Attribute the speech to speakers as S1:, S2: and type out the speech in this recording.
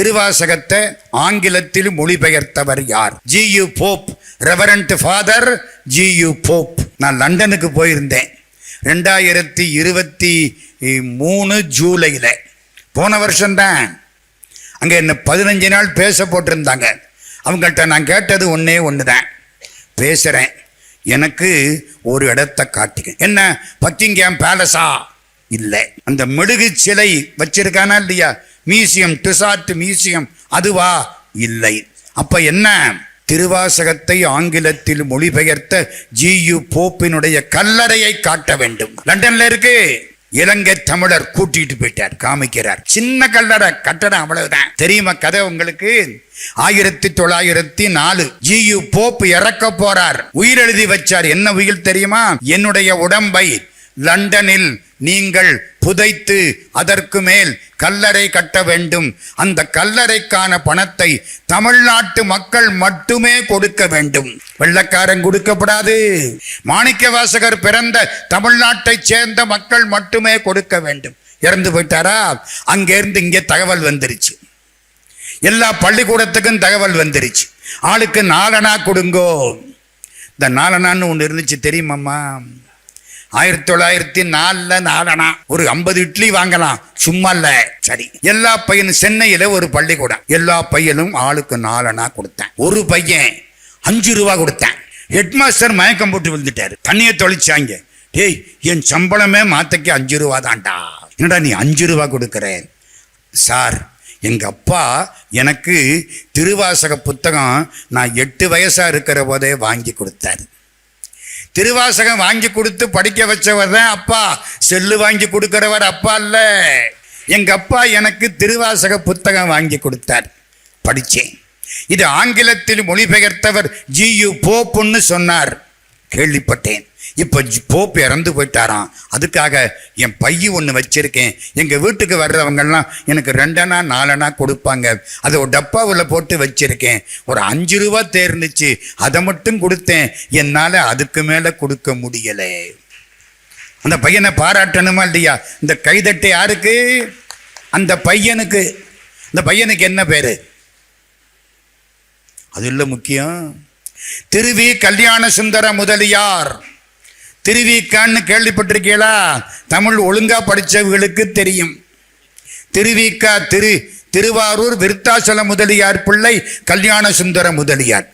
S1: திருவாசகத்தை ஆங்கிலத்தில் மொழிபெயர்த்தவர் யார்? G U Pope reverend father G U Pope நான் லண்டனுக்கு போயிருந்தேன். ரெண்டாயிரத்தி இருபத்தி மூணு ஜூலையில். போன வருஷம்தான். அங்கே என்ன பதினஞ்சு நாள் பேச போட்டிருந்தாங்க. அவங்கள்ட்ட நான் கேட்டது ஒன்றே ஒன்று தான் பேசுகிறேன் எனக்கு ஒரு இடத்த காட்டுங்க என்ன? பக்கிங்காம் பேலஸா இல்லை. அந்த மெழுகு சிலை வச்சிருக்கானா இல்லையா? Museum Tussauds museum. அதுவா? இல்லை. அப்ப என்ன? திருவாசகத்தை ஆங்கிலத்தில் மொழிபெயர்த்த ஜி யு போப்பினுடைய கல்லறையை காட்ட வேண்டும். லண்டன்ல இருக்கு. இலங்கை தமிழர் கூட்டிட்டு போயிட்டார் காமிக்கிறார். சின்ன கல்லறை கட்டடம் அவ்வளவுதான். தெரியுமா கதை உங்களுக்கு? ஆயிரத்தி தொள்ளாயிரத்தி நாலு ஜி யு போப் இறக்க போறார் உயிரெழுதி வச்சார். என்ன உயிர் தெரியுமா? என்னுடைய உடம்பை லண்டனில் நீங்கள் புதைத்து அதற்கு மேல் கல்லறை கட்ட வேண்டும். அந்த கல்லறைக்கான பணத்தை தமிழ்நாட்டு மக்கள் மட்டுமே கொடுக்க வேண்டும். வெள்ளக்காரன் கொடுக்கப்படாது. மாணிக்க வாசகர் பிறந்த தமிழ்நாட்டை சேர்ந்த மக்கள் மட்டுமே கொடுக்க வேண்டும். இறந்து போயிட்டாரா? அங்கேருந்து இங்கே தகவல் வந்துருச்சு. எல்லா பள்ளிக்கூடத்துக்கும் தகவல் வந்துருச்சு. ஆளுக்கு நாலனா கொடுங்கோ. இந்த நாலனான்னு ஒன்று இருந்துச்சு தெரியுமாம்மா? ஆயிரத்தி தொள்ளாயிரத்தி நாலுல நாலனா ஒரு ஐம்பது இட்லி வாங்கலாம். சும்மா இல்ல. சரி. எல்லா பையனும் சென்னையில ஒரு பள்ளிக்கூடம். எல்லா பையனும் ஆளுக்கு நாலனா கொடுத்தேன். ஒரு பையன் அஞ்சு ரூபா கொடுத்தேன். ஹெட்மாஸ்டர் மயக்கம் போட்டு விழுந்துட்டாரு. தண்ணியை தொலைச்சாங்க டேய் என் சம்பளமே மாத்தைக்கு அஞ்சு ரூபா தான்டா. என்னடா நீ அஞ்சு ரூபா கொடுக்குற? சார் எங்க அப்பா எனக்கு திருவாசக புத்தகம் நான் எட்டு வயசா இருக்கிற போதே வாங்கி கொடுத்தாரு. திருவாசகம் வாங்கி கொடுத்து படிக்க வச்சவர் தான் அப்பா. செல்லு வாங்கி கொடுக்கிறவர் அப்பா இல்ல எங்க அப்பா எனக்கு திருவாசக புத்தகம் வாங்கி கொடுத்தார். படிச்சேன். இது ஆங்கிலத்தில் மொழிபெயர்த்தவர் ஜி யு போப்புன்னு சொன்னார். கேள்விப்பட்டேன். இப்போ ஜி- போப் இறந்து போயிட்டாராம். அதுக்காக என் பைய ஒன்று வச்சுருக்கேன். எங்கள் வீட்டுக்கு வர்றவங்கெல்லாம் எனக்கு ரெண்டனா நாலனா கொடுப்பாங்க. அதை ஒரு டப்பாவில் போட்டு வச்சுருக்கேன். ஒரு அஞ்சு ரூபா தேர்ந்துச்சு. அதை மட்டும் கொடுத்தேன். என்னால் அதுக்கு மேலே கொடுக்க முடியலை. அந்த பையனை பாராட்டணுமா இல்லையா? இந்த கைதட்டு யாருக்கு? அந்த பையனுக்கு. இந்த பையனுக்கு என்ன பேர்? அது இல்லை முக்கியம். திருவி கல்யாண சுந்தர முதலியார். திருவிக்கான்னு கேள்விப்பட்டிருக்கீங்களா? தமிழ் ஒழுங்கா படித்தவர்களுக்கு தெரியும். திருவிக்கா திரு திருவாரூர் விருத்தாசல முதலியார் பிள்ளை கல்யாண சுந்தர முதலியார்.